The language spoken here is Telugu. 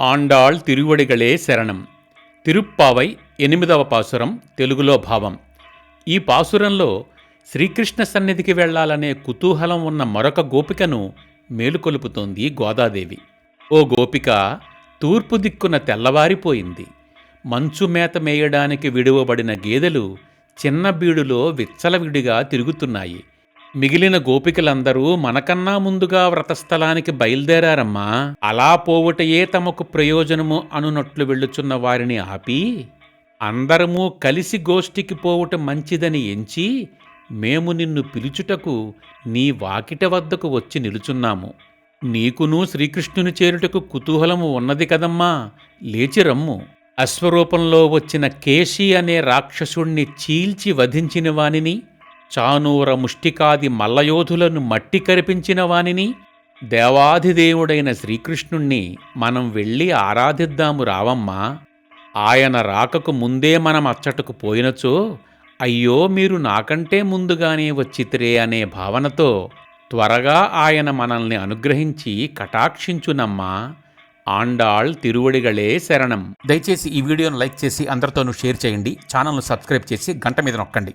ఆండాళ్ తిరువడిగళే శరణం. తిరుప్పావై ఎనిమిదవ పాసురం తెలుగులో భావం. ఈ పాసురంలో శ్రీకృష్ణ సన్నిధికి వెళ్ళాలనే కుతూహలం ఉన్న మరొక గోపికను మేలుకొలుపుతోంది గోదాదేవి. ఓ గోపిక తూర్పు దిక్కున తెల్లవారిపోయింది. మంచు మేత మేయడానికి విడువబడిన గేదెలు చిన్న బీడులో విచ్చలవిడిగా తిరుగుతున్నాయి. మిగిలిన గోపికలందరూ మనకన్నా ముందుగా వ్రతస్థలానికి బయలుదేరారమ్మా. అలా పోవుటయే తమకు ప్రయోజనము అనునట్లు వెళ్ళుచున్న వారిని ఆపి అందరమూ కలిసి గోష్ఠికి పోవుట మంచిదని ఎంచి మేము నిన్ను పిలుచుటకు నీ వాకిట వద్దకు వచ్చి నిలుచున్నాము. నీకును శ్రీకృష్ణుని చేరుటకు కుతూహలము ఉన్నది కదమ్మా లేచి రమ్ము. అశ్వరూపంలో వచ్చిన కేశి అనే రాక్షసుణ్ణి చీల్చి వధించిన వానిని చానూర ముష్టికాది మల్లయోధులను మట్టి కరిపించిన వానిని దేవాధిదేవుడైన శ్రీకృష్ణుణ్ణి మనం వెళ్ళి ఆరాధిద్దాము రావమ్మా. ఆయన రాకకు ముందే మనం అచ్చటకు పోయినచో అయ్యో మీరు నాకంటే ముందుగానే వచ్చితిరే అనే భావనతో త్వరగా ఆయన మనల్ని అనుగ్రహించి కటాక్షించునమ్మా. ఆండాళ్ తిరువడిగళే శరణం. దయచేసి ఈ వీడియోను లైక్ చేసి అందరితోనూ షేర్ చేయండి. ఛానల్ను సబ్స్క్రైబ్ చేసి గంట మీద నొక్కండి.